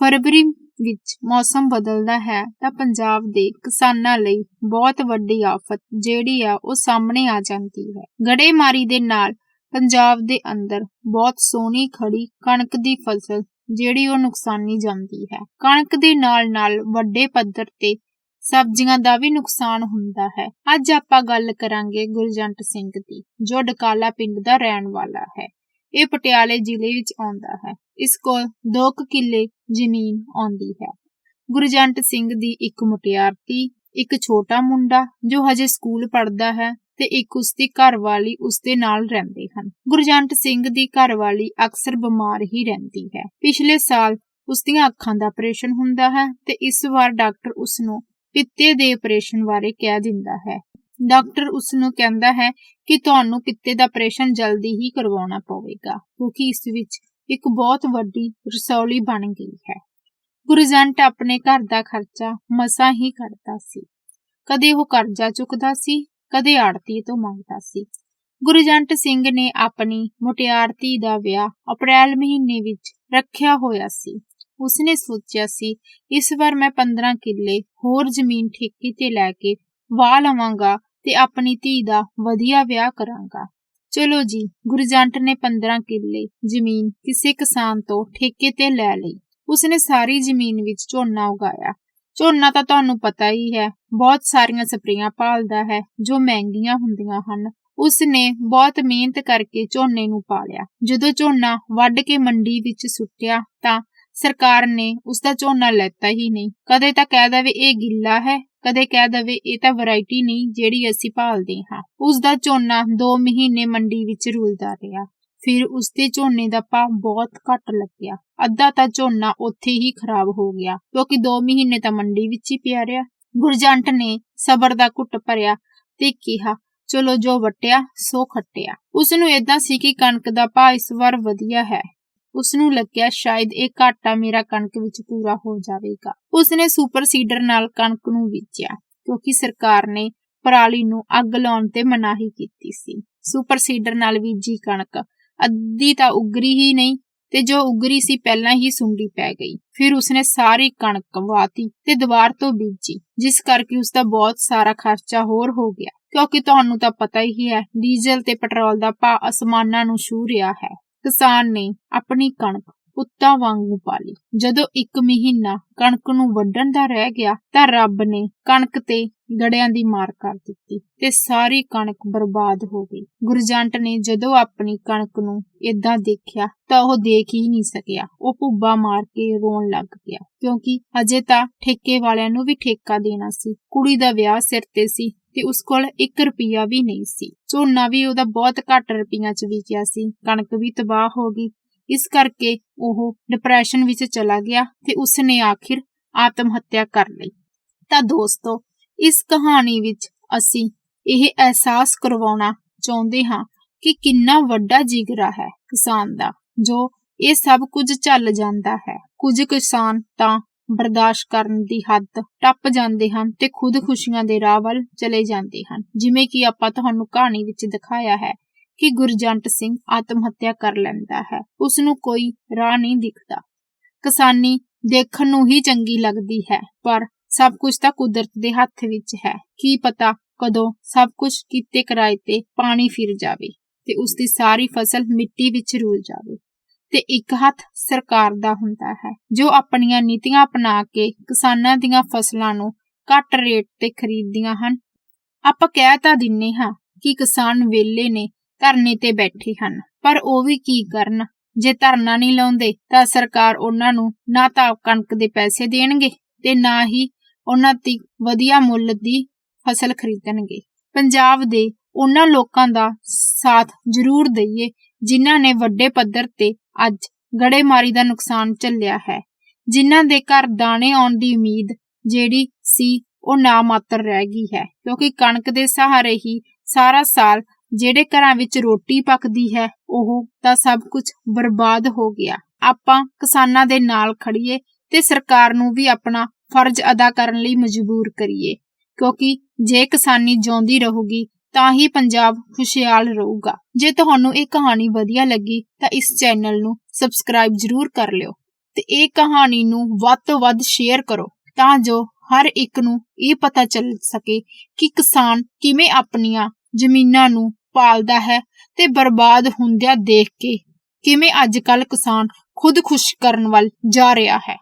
ਫਰਵਰੀ ਵਿੱਚ ਮੌਸਮ ਬਦਲਦਾ ਹੈ ਤਾਂ ਪੰਜਾਬ ਦੇ ਕਿਸਾਨਾਂ ਲਈ ਬਹੁਤ ਵੱਡੀ ਆਫਤ ਜਿਹੜੀ ਆ ਉਹ ਸਾਹਮਣੇ ਆ ਜਾਂਦੀ ਹੈ। ਗੜੇਮਾਰੀ ਦੇ ਨਾਲ ਪੰਜਾਬ ਦੇ ਅੰਦਰ ਬਹੁਤ ਸੋਹਣੀ ਖੜੀ ਕਣਕ ਦੀ ਫਸਲ ਜਿਹੜੀ ਉਹ ਨੁਕਸਾਨੀ ਜਾਂਦੀ ਹੈ। ਕਣਕ ਦੇ ਨਾਲ ਨਾਲ ਵੱਡੇ ਪੱਧਰ ਤੇ ਸਬਜ਼ੀਆਂ ਦਾ ਵੀ ਨੁਕਸਾਨ ਹੁੰਦਾ ਹੈ। ਅੱਜ ਆਪਾਂ ਗੱਲ ਕਰਾਂਗੇ ਗੁਰਜੰਟ ਸਿੰਘ ਦੀ, ਜੋ ਡਕਾਲਾ ਪਿੰਡ ਦਾ ਰਹਿਣ ਵਾਲਾ ਹੈ। ਇਹ ਪਟਿਆਲੇ ਜ਼ਿਲ੍ਹੇ ਵਿੱਚ ਆਉਂਦਾ ਹੈ। ਇਸ ਕੋਲ 2 ਕਿੱਲੇ ਜ਼ਮੀਨ ਆਉਂਦੀ ਹੈ। ਗੁਰਜੰਟ ਸਿੰਘ ਦੀ ਇੱਕ ਮੁਟਿਆਰਤੀ, ਇੱਕ ਛੋਟਾ ਮੁੰਡਾ ਜੋ ਹਜੇ ਸਕੂਲ ਪੜ੍ਹਦਾ ਹੈ ਤੇ ਇੱਕ ਉਸਦੀ ਘਰਵਾਲੀ ਉਸਦੇ ਨਾਲ ਰਹਿੰਦੇ ਹਨ। ਗੁਰਜੰਟ ਸਿੰਘ ਦੀ ਘਰਵਾਲੀ ਅਕਸਰ ਬਿਮਾਰ ਹੀ ਰਹਿੰਦੀ ਹੈ। ਪਿਛਲੇ ਸਾਲ ਉਸਦੀਆਂ ਅੱਖਾਂ ਦਾ ਆਪਰੇਸ਼ਨ ਹੁੰਦਾ ਹੈ ਤੇ ਇਸ ਵਾਰ ਡਾਕਟਰ ਉਸ ਨੂੰ ਪਿੱਤੇ ਦੇ ਆਪਰੇਸ਼ਨ ਬਾਰੇ ਕਹਿ ਦਿੰਦਾ ਹੈ। ਡਾਕਟਰ ਉਸ ਨੂੰ ਕਹਿੰਦਾ ਹੈ ਕਿ ਤੁਹਾਨੂੰ ਪਿੱਤੇ ਦਾ ਆਪਰੇਸ਼ਨ ਜਲਦੀ ਹੀ ਕਰਵਾਉਣਾ ਪਵੇਗਾ, ਕਿਉਂਕਿ ਇਸ ਵਿੱਚ ਇੱਕ ਬਹੁਤ ਵੱਡੀ ਰਸੌਲੀ ਬਣ ਗਈ ਹੈ। ਗੁਰਜੰਟ ਆਪਣੇ ਘਰ ਦਾ ਖਰਚਾ ਮਸਾ ਹੀ ਕਰਦਾ ਸੀ। ਕਦੇ ਉਹ ਕਰਜ਼ਾ ਚੁੱਕਦਾ ਸੀ, ਕਦੇ ਆੜਤੀ ਤੋਂ ਮੰਗਦਾ ਸੀ। ਗੁਰਜੰਟ ਸਿੰਘ ਨੇ ਆਪਣੀ ਮੁਟਿਆਰਤੀ ਦਾ ਵਿਆਹ ਅਪ੍ਰੈਲ ਮਹੀਨੇ ਵਿੱਚ ਰੱਖਿਆ ਹੋਇਆ ਸੀ। ਉਸਨੇ ਸੋਚਿਆ ਸੀ, ਇਸ ਵਾਰ ਮੈਂ 15 ਕਿੱਲੇ ਹੋਰ ਜ਼ਮੀਨ ਠੇਕੇ ਤੇ ਲੈ ਕੇ ਵਾਹ ਲਵਾਂਗਾ ਤੇ ਆਪਣੀ ਧੀ ਦਾ ਵਧੀਆ ਵਿਆਹ ਕਰਾਂਗਾ। ਚਲੋ ਜੀ ਗੁਰਜੰਟ ਨੇ 15 ਕਿੱਲੇ ਜ਼ਮੀਨ ਕਿਸੇ ਕਿਸਾਨ ਤੋਂ ਠੇਕੇ ਤੇ ਲੈ ਲਈ। ਉਸਨੇ ਸਾਰੀ ਜ਼ਮੀਨ ਵਿੱਚ ਝੋਨਾ ਉਗਾਇਆ। ਝੋਨਾ ਤਾਂ ਤੁਹਾਨੂੰ ਪਤਾ ਹੀ ਹੈ, ਬਹੁਤ ਸਾਰੀਆਂ ਸਪਰੇਆਂ ਪਾਲਦਾ ਹੈ, ਜੋ ਮਹਿੰਗੀਆਂ ਹੁੰਦੀਆਂ ਹਨ। ਉਸਨੇ ਬਹੁਤ ਮਿਹਨਤ ਕਰਕੇ ਝੋਨੇ ਨੂੰ ਪਾਲਿਆ। ਜਦੋਂ ਝੋਨਾ ਵੱਢ ਕੇ ਮੰਡੀ ਵਿੱਚ ਸੁੱਟਿਆ ਤਾਂ ਸਰਕਾਰ ਨੇ ਉਸ ਦਾ ਝੋਨਾ ਲੈਤਾ ਹੀ ਨਹੀਂ। ਕਦੇ ਤਾਂ ਕਹਿ ਦਵੇ, ਇਹ ਗਿੱਲਾ ਹੈ ਕਦੇ ਕਹਿ ਦਵੇ, ਇਹ ਤਾਂ ਵੈਰਾਈਟੀ ਨਹੀਂ ਜਿਹੜੀ ਅਸੀਂ ਭਾਲਦੇ ਹਾਂ। ਉਸ ਦਾ ਝੋਨਾ 2 ਮਹੀਨੇ ਮੰਡੀ ਵਿੱਚ ਰੁਲਦਾ ਰਿਹਾ। ਫਿਰ ਉਸ ਦੇ ਝੋਨੇ ਦਾ ਭਾਅ ਬਹੁਤ ਘੱਟ ਲੱਗਿਆ। ਅੱਧਾ ਤਾਂ ਝੋਨਾ ਉੱਥੇ ਹੀ ਖਰਾਬ ਹੋ ਗਿਆ, ਕਿਉਂਕਿ 2 ਮਹੀਨੇ ਤਾਂ ਮੰਡੀ ਵਿੱਚ ਹੀ ਪਿਆ ਰਿਹਾ। ਗੁਰਜੰਟ ਨੇ ਸਬਰ ਦਾ ਘੁੱਟ ਭਰਿਆ ਤੇ ਕਿਹਾ, ਚਲੋ ਜੋ ਵਟਿਆ, ਸੋ ਖੱਟਿਆ। ਉਸ ਨੂੰ ਇਦਾਂ ਸੀ ਕਿ ਕਣਕ ਦਾ ਭਾਅ ਇਸ ਵਾਰ ਵਧੀਆ ਹੈ। ਉਸ ਨੂੰ ਲੱਗਿਆ ਸ਼ਾਇਦ ਇਹ ਘਾਟਾ ਮੇਰਾ ਕਣਕ ਵਿੱਚ ਪੂਰਾ ਹੋ ਜਾਵੇਗਾ। ਉਸ ਨੇ ਸੁਪਰ ਸੀਡਰ ਨਾਲ ਕਣਕ ਨੂੰ ਵੇਚਿਆ, ਕਿਉਂਕਿ ਸਰਕਾਰ ਨੇ ਪਰਾਲੀ ਨੂੰ ਅੱਗ ਲਾਉਣ ਤੇ ਮਨਾਹੀ ਕੀਤੀ ਸੀ। ਸੁਪਰ ਸੀਡਰ ਨਾਲ ਬੀਜੀ ਕਣਕ, ਅੱਧੀ ਤਾਂ ਉਗਰੀ ਹੀ ਨਹੀਂ, ਤੇ ਜੋ ਉਗਰੀ ਸੀ ਪਹਿਲਾਂ ਹੀ ਸੁੰਡੀ ਪੈ ਗਈ। ਫਿਰ ਉਸਨੇ ਸਾਰੀ ਕਣਕ ਵਾਤੀ ਤੇ ਦੁਬਾਰ ਤੋਂ ਬੀਜੀ, ਜਿਸ ਕਰਕੇ ਉਸ ਦਾ ਬਹੁਤ ਸਾਰਾ ਖਰਚਾ ਹੋਰ ਹੋ ਗਿਆ। ਕਿਉਂਕਿ ਤੁਹਾਨੂੰ ਤਾਂ ਪਤਾ ਹੀ ਹੈ, ਡੀਜ਼ਲ ਤੇ ਪੈਟਰੋਲ ਦਾ ਭਾਅ ਅਸਮਾਨਾਂ ਨੂੰ ਛੂ ਰਿਹਾ ਹੈ। ਕਿਸਾਨ ਨੇ ਆਪਣੀ ਕਣਕ ਪੁੱਤਾਂ ਵਾਂਗੂ ਪਾਲੀ। ਜਦੋਂ 1 ਮਹੀਨਾ ਕਣਕ ਨੂੰ ਵੱਢਣ ਦਾ ਰਹਿ ਗਿਆ ਤਾਂ ਰੱਬ ਨੇ ਕਣਕ ਤੇ ਗੜਿਆਂ ਦੀ ਮਾਰ ਕਰ ਦਿੱਤੀ ਤੇ ਸਾਰੀ ਕਣਕ ਬਰਬਾਦ ਹੋ ਗਈ। ਗੁਰਜੰਟ ਨੇ ਜਦੋਂ ਆਪਣੀ ਕਣਕ ਨੂੰ ਇਦਾਂ ਦੇਖਿਆ ਤਾਂ ਉਹ ਦੇਖ ਹੀ ਨਹੀਂ ਸਕਿਆ। ਉਹ ਭੁੱਬਾ ਮਾਰ ਕੇ ਰੋਣ ਲੱਗ ਗਿਆ ਕਿਉਂਕਿ ਅਜੇ ਤਾਂ ਠੇਕੇ ਵਾਲਿਆਂ ਨੂੰ ਵੀ ਠੇਕਾ ਦੇਣਾ ਸੀ। ਕੁੜੀ ਦਾ ਵਿਆਹ ਸਿਰ ਤੇ ਸੀ ਤੇ ਉਸ ਕੋਲ 1 ਰੁਪਿਆ ਵੀ ਨਹੀਂ ਸੀ। ਝੋਨਾ ਵੀ ਉਹਦਾ ਬਹੁਤ ਘੱਟ ਰੁਪਈਆਂ ਚ ਵਿਕਿਆ ਸੀ। ਕਣਕ ਵੀ ਤਬਾਹ ਹੋ ਗਈ ਇਸ ਕਰਕੇ ਉਹ ਡਿਪਰੈਸ਼ਨ ਵਿੱਚ ਚਲਾ ਗਿਆ ਤੇ ਉਸਨੇ ਆਖਿਰ ਆਤਮ ਹੱਤਿਆ ਕਰ ਲਈ। ਤਾਂ ਦੋਸਤੋ, ਇਸ ਕਹਾਣੀ ਵਿੱਚ ਅਸੀਂ ਇਹ ਅਹਿਸਾਸ ਕਰਵਾਉਣਾ ਚਾਹੁੰਦੇ ਹਾਂ ਕਿ ਕਿੰਨਾ ਵੱਡਾ ਜਿਗਰਾ ਹੈ ਕਿਸਾਨ ਦਾ, ਜੋ ਇਹ ਸਭ ਕੁਝ ਚੱਲ ਜਾਂਦਾ ਹੈ। ਕੁਝ ਕਿਸਾਨ ਤਾਂ ਬਰਦਾਸ਼ਤ ਕਰਨ ਦੀ ਹੱਦ ਟੱਪ ਜਾਂਦੇ ਹਨ ਤੇ ਖੁਦ ਖੁਸ਼ੀਆਂ ਦੇ ਰਾਹ ਵੱਲ ਚਲੇ ਜਾਂਦੇ ਹਨ। ਜਿਵੇਂ ਕਿ ਆਪਾਂ ਤੁਹਾਨੂੰ ਕਹਾਣੀ ਵਿੱਚ ਦਿਖਾਇਆ ਹੈ ਕਿ ਗੁਰਜੰਟ ਸਿੰਘ ਆਤਮ ਹੱਤਿਆ ਕਰ ਲੈਂਦਾ ਹੈ। ਉਸ ਨੂੰ ਕੋਈ ਰਾਹ ਨਹੀਂ ਦਿਖਦਾ। ਕਿਸਾਨੀ ਦੇਖਣ ਨੂੰ ਹੀ ਚੰਗੀ ਲੱਗਦੀ ਹੈ, ਪਰ ਸਭ ਕੁਝ ਤਾਂ ਕੁਦਰਤ ਦੇ ਹੱਥ ਵਿੱਚ ਹੈ। ਕੀ ਪਤਾ ਕਦੋਂ ਸਭ ਕੁਝ ਕੀਤੇ ਕਿਰਾਏ ਤੇ ਪਾਣੀ ਫਿਰ ਜਾਵੇ ਤੇ ਉਸ ਦੀ ਸਾਰੀ ਫਸਲ ਮਿੱਟੀ ਵਿੱਚ ਰੁਲ ਜਾਵੇ। ਤੇ ਇੱਕ ਹੱਥ ਸਰਕਾਰ ਦਾ ਹੁੰਦਾ ਹੈ, ਜੋ ਆਪਣੀਆਂ ਨੀਤੀਆਂ ਅਪਣਾ ਕੇ ਕਿਸਾਨਾਂ ਦੀਆਂ ਫਸਲਾਂ ਨੂੰ ਘੱਟ ਰੇਟ ਤੇ ਖਰੀਦਦੀਆਂ ਹਨ। ਆਪਾਂ ਕਹਿ ਤਾਂ ਦਿੰਨੇ ਹਾਂ ਕਿ ਕਿਸਾਨ ਵੇਲੇ ਨੇ ਧਰਨੇ ਤੇ ਬੈਠੇ ਹਨ। ਪਰ ਉਹ ਵੀ ਕੀ ਕਰਨ? ਜੇ ਧਰਨਾ ਨਹੀਂ ਲਾਉਂਦੇ, ਤਾਂ ਸਰਕਾਰ ਉਹਨਾਂ ਨੂੰ ਨਾ ਤਾਂ ਕਣਕ ਦੇ ਪੈਸੇ ਦੇਣਗੇ ਤੇ ਨਾ ਹੀ ਉਹਨਾਂ ਦੀ ਵਧੀਆ ਮੁੱਲ ਦੀ ਫਸਲ ਖਰੀਦਣਗੇ। ਪੰਜਾਬ ਦੇ ਉਹਨਾਂ ਲੋਕਾਂ ਦਾ ਸਾਥ ਜ਼ਰੂਰ ਦਈਏ, ਜਿਨ੍ਹਾਂ ਨੇ ਵੱਡੇ ਪੱਧਰ ਤੇ ਅੱਜ ਗੜੇਮਾਰੀ ਦਾ ਨੁਕਸਾਨ ਝੱਲਿਆ ਹੈ। ਜਿਨ੍ਹਾਂ ਦੇ ਘਰ ਦਾਣੇ ਆਉਣ ਦੀ ਉਮੀਦ ਜਿਹੜੀ ਸੀ, ਉਹ ਨਾ ਮਾਤਰ ਰਹਿ ਗਈ ਹੈ, ਕਿਉਂਕਿ ਕਣਕ ਦੇ ਸਹਾਰੇ ਹੀ ਸਾਰਾ ਸਾਲ ਜਿਹੜੇ ਘਰਾਂ ਵਿੱਚ ਰੋਟੀ ਪੱਕਦੀ ਹੈ, ਉਹ ਤਾਂ ਸਭ ਕੁਝ ਬਰਬਾਦ ਹੋ ਗਿਆ। ਆਪਾਂ ਕਿਸਾਨਾਂ ਦੇ ਨਾਲ ਖੜੀਏ ਤੇ ਸਰਕਾਰ ਨੂੰ ਵੀ ਆਪਣਾ ਫਰਜ਼ ਅਦਾ ਕਰਨ ਲਈ ਮਜਬੂਰ ਕਰੀਏ, ਕਿਉਂਕਿ ਜੇ ਕਿਸਾਨੀ ਜਿਉਂਦੀ ਰਹੂਗੀ, ਤਾਂ ਹੀ ਪੰਜਾਬ ਖੁਸ਼ਹਾਲ ਰਹੂਗਾ। ਜੇ ਤੁਹਾਨੂੰ ਇਹ ਕਹਾਣੀ ਵਧੀਆ ਲੱਗੀ, ਤਾਂ ਇਸ ਚੈਨਲ ਨੂੰ ਸਬਸਕ੍ਰਾਈਬ ਜ਼ਰੂਰ ਕਰ ਲਿਓ ਤੇ ਇਹ ਕਹਾਣੀ ਨੂੰ ਵੱਧ ਤੋਂ ਵੱਧ ਸ਼ੇਅਰ ਕਰੋ, ਤਾਂ ਜੋ ਹਰ ਇੱਕ ਨੂੰ ਇਹ ਪਤਾ ਚੱਲ ਸਕੇ ਕਿ ਕਿਸਾਨ ਕਿਵੇਂ ਆਪਣੀਆਂ ਜ਼ਮੀਨਾਂ ਨੂੰ ਪਾਲਦਾ ਹੈ ਤੇ ਬਰਬਾਦ ਹੁੰਦਿਆਂ ਦੇਖ ਕੇ ਕਿਵੇਂ ਅੱਜ ਕੱਲ ਕਿਸਾਨ ਖੁਦਕੁਸ਼ੀ ਕਰਨ ਵੱਲ ਜਾ ਰਿਹਾ ਹੈ।